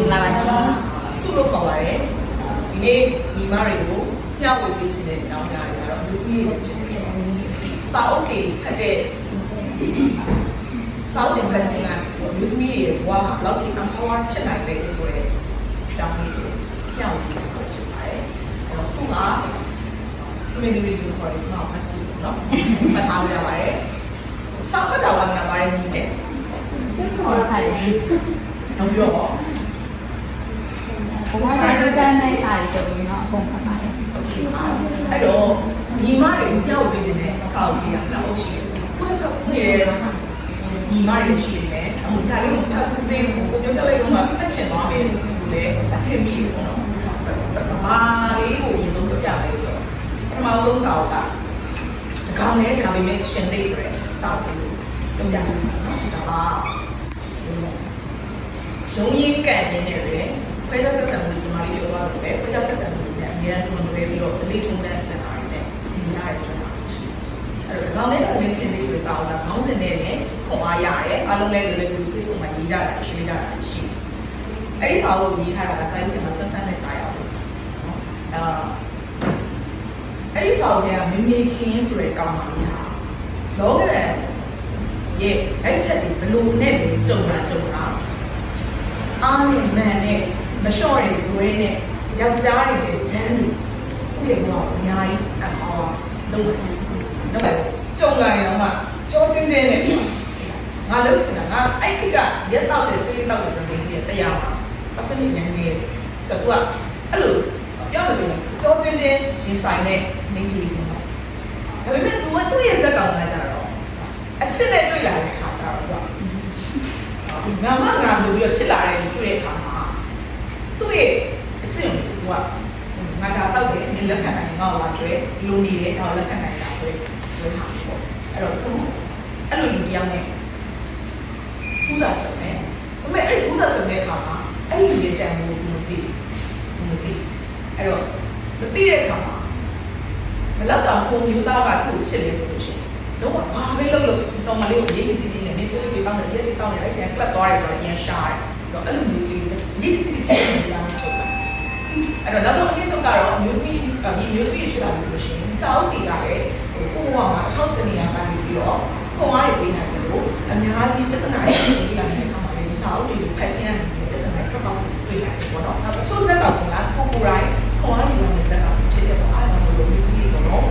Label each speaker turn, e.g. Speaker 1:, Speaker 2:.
Speaker 1: င်္ဂလာပါရှင်
Speaker 2: ဆုလို့ခေါ်ပါတယ်ဒီနေ့ညီမတွေကိုမျှဝေပေးခြင်းတဲ့အကြောင်းအရာတွေကတော့လူကြီးတွေဖြစ်တယ်စာအုပ်တွေဖတ်တဲ့စာအုပ်တွေဖတ်ခြင်းကလူကြီးတွေဘဝမှာဘယ်လောက်ထိ empower ဖြစ်နိုင်လဲဆိုတဲ့အကြောင်းလေးကိုမျှဝေပေးခြင်းဖြစ်ပါတယ်အဲတော့ဆုက community ကိုခေါ်တယ်ကျွန်တော်မဆီဘူးเนาะမှတ်ထားလို့ရပါတယ်စာဖတ်တာဝါဒနာပါတယ်ညီနဲ့
Speaker 1: ခေါ်ထားတယ်
Speaker 2: နောက်ပြီးတော့
Speaker 1: ဘဝတိုင်းတိုင်းနိုင်တာတွေဆိုပြီးတော့အကုန်ဖတ်ပါတယ်
Speaker 2: အဲ့တော့ညီမတွေပြောက်ပေးတဲ့အဆောက်အဦတွေကလာလို့ရှိတယ်ခုတစ်ခါခုနေညီမတွေရှိနေတယ်အခုဒါလေးကိုဖတ်သိဖို့ကိုပြောပြလိုက်တော့မှဖတ်ချင်သွားမယ်လို့လည်းအထင်မိတယ်ပေါ့နော်မာလေးကိုအရင်ဆုံးပြောပြမယ်ဆိုတော့ပထမဆုံးစာအုပ်ကတကောင်နဲ့ဒါပေမဲ့ရှင်သိဆိုတဲ့စာအုပ်ကိုပြောပြချင်တာနော်ဒါကရုံးရင်းကန့်ရင်းနဲ့ပဲ တယ်အဲ့တော့ဒီကောင်နဲ့အမြင့်ချင်းလေးဆိုတဲ့စာအုပ်ကခေါင်းစဉ်နဲ့လည်းခွန်အားရတယ်အားလုံးလည်းလည်း Facebook မှာရေးကြတာရှင်းကြတာရှိတယ်အဲ့ဒီစာအုပ်ကိုရေးထားတာက size မှာဆက်ဆက်နဲ့တာရောက်တယ်နော်အဲ့အဲ့ဒီစာအုပ်ကမမေခင်ဆိုတဲ့ကောင်းပါလေးဟာလောကရန်ရဲ့အဲ့ချက်ဒီဘလို့နဲ့ကြုံတာကြုံတာအားနဲ့မန်နဲ့မလျှော့တဲ့ဇွဲနဲ့ယောက်ျားတွေနဲ့ဒန်းတွေသူ့ရဲ့ဘောအများကြီးအဟောလုံးဝ ဟုတ်လားကြုံလာရင်တော့မှကြောတင်းတင်းနဲ့ငါလုပ်ချင်တာငါအဲ့ဒီကရက်တော့တဲ့စေးတော့တဲ့ဆိုရင်ဒီတရားပါအစနစ်နဲ့နေတယ်ဆိုတော့အဲ့လိုပြောလို့ဆိုရင်ကြောတင်းတင်းရင်ဆိုင်တဲ့မိန်းကလေးပေါ့ဒါပေမဲ့ तू ကသူ့ရဲ့ဇက်ကောင်လာကြတော့အချစ်နဲ့တွေ့လာတဲ့ခါကြတော့သူကငါမငါဆိုပြီးတော့ချစ်လာတယ်တွေ့တဲ့ခါမှာသူ့ရဲ့အချစ်ကို तू ကငါဒါတော့တယ်နင်လက်ခံနိုင်ငါ့ကိုပါတွေ့လိုနေတယ်ငါ့ကိုလက်ခံနိုင်တာတွေ့ အဲ့လိုလူပြောင်းနေပူဇာဆက်နေဒါပေမဲ့အဲ့ဒီပူဇာဆက်တဲ့အခါမှာအဲ့ဒီလူရဲ့တန်ဖိုးကို तू မသိဘူးမသိအဲ့တော့မသိတဲ့အခါမှာဘယ်တော့တောင်ပုံမျိုးသားကသူ့ချစ်နေဆိုလို့ရှိရင်တော့ဘာပဲလုပ်လို့ဒီကောင်မလေးကိုရေးကြည့်ကြည့်နေနေစလေးတွေတောင်းတယ်ရက်တွေတောင်းတယ်အဲ့ချိန်ကလပ်သွားတယ်ဆိုတော့အရင်ရှားတယ်ဆိုတော့အဲ့လိုမျိုးလေးရေးကြည့်ကြည့်ချစ်နေတာဆိုတာအဲ့တော့နောက်ဆုံးအနည်းဆုံးကတော့မျိုးသမီးဒီမျိုးသမီးဖြစ်လာပြီဆိုလို့ရှိရင်ဒီစာအုပ်တွေကလည်းဟိုကိုဘဝမှာအထောက်တနေရာကနေပြီးတော့ ခွန်အားတွေပေးနိုင်တယ်လို့အများကြီးပြဿနာတွေပေးလာတဲ့အခါမှာလည်းစာအုပ်တွေဖတ်ခြင်းရတဲ့ပြဿနာတွေတော့တွေ့လာတယ်ပေါ့နော်။နောက်တစ်ချို့ဇက်ကပေါ့လားကိုကိုတိုင်းခွန်အားတွေလည်းဇက်ကဖြစ်တဲ့ပေါ့အားကြောင့်လို့မျိုးကြီးတွေပေါ့နော်